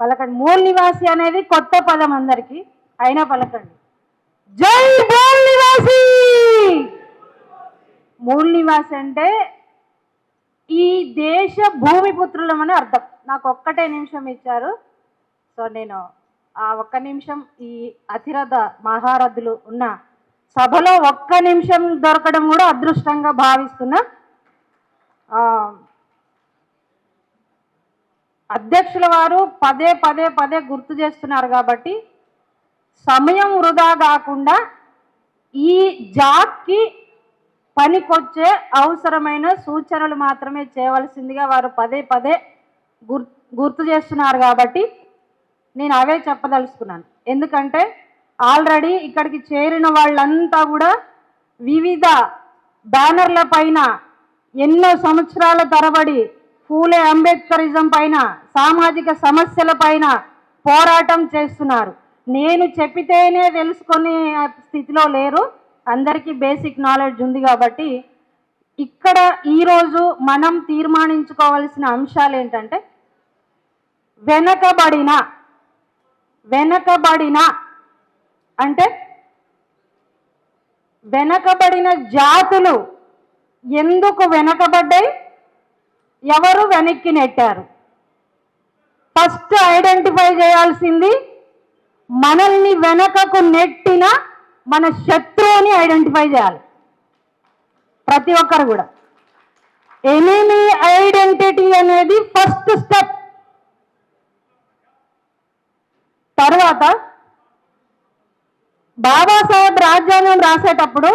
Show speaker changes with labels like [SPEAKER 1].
[SPEAKER 1] పలకండి. మూల్ నివాసి అనేది కొత్త పదం అందరికి. అయినా పలకండి. జై మూల్ నివాసి! మూల్ నివాసి అంటే ఈ దేశ భూమి పుత్రులమని అర్థం. నాకు ఒక్కటే నిమిషం ఇచ్చారు. సో నేను ఆ ఒక్క నిమిషం ఈ అతిరథ మహారథులు ఉన్న సభలో ఒక్క నిమిషం దొరకడం కూడా అదృష్టంగా భావిస్తున్నా. అధ్యక్షుల వారు పదే పదే పదే గుర్తు చేస్తున్నారు కాబట్టి సమయం వృధా కాకుండా ఈ జాక్కి పనికొచ్చే అవసరమైన సూచనలు మాత్రమే చేయవలసిందిగా వారు పదే పదే గుర్ గుర్తు చేస్తున్నారు కాబట్టి నేను అవే చెప్పదలుచుకున్నాను. ఎందుకంటే ఆల్రెడీ ఇక్కడికి చేరిన వాళ్ళంతా కూడా వివిధ బ్యానర్ల పైన ఎన్నో సంవత్సరాల తరబడి పూలే అంబేద్కరిజం పైన సామాజిక సమస్యల పైన పోరాటం చేస్తున్నారు. నేను చెప్పితేనే తెలుసుకునే స్థితిలో లేరు. అందరికీ బేసిక్ నాలెడ్జ్ ఉంది కాబట్టి ఇక్కడ ఈరోజు మనం తీర్మానించుకోవాల్సిన అంశాలు ఏంటంటే వెనకబడిన వెనకబడిన అంటే వెనకబడిన జాతులు ఎందుకు వెనకబడ్డాయి? ఎవరు వెనక్కి నెట్టారు? ఫస్ట్ ఐడెంటిఫై చేయాల్సింది మనల్ని వెనకకు నెట్టిన మన శత్రువుని ఐడెంటిఫై చేయాలి. ప్రతి ఒక్కరు కూడా. ఎనిమీ ఐడెంటిటీ అనేది ఫస్ట్ స్టెప్ తర్వాత బాబాసాహెబ్ రాజ్యాంగం రాసేటప్పుడు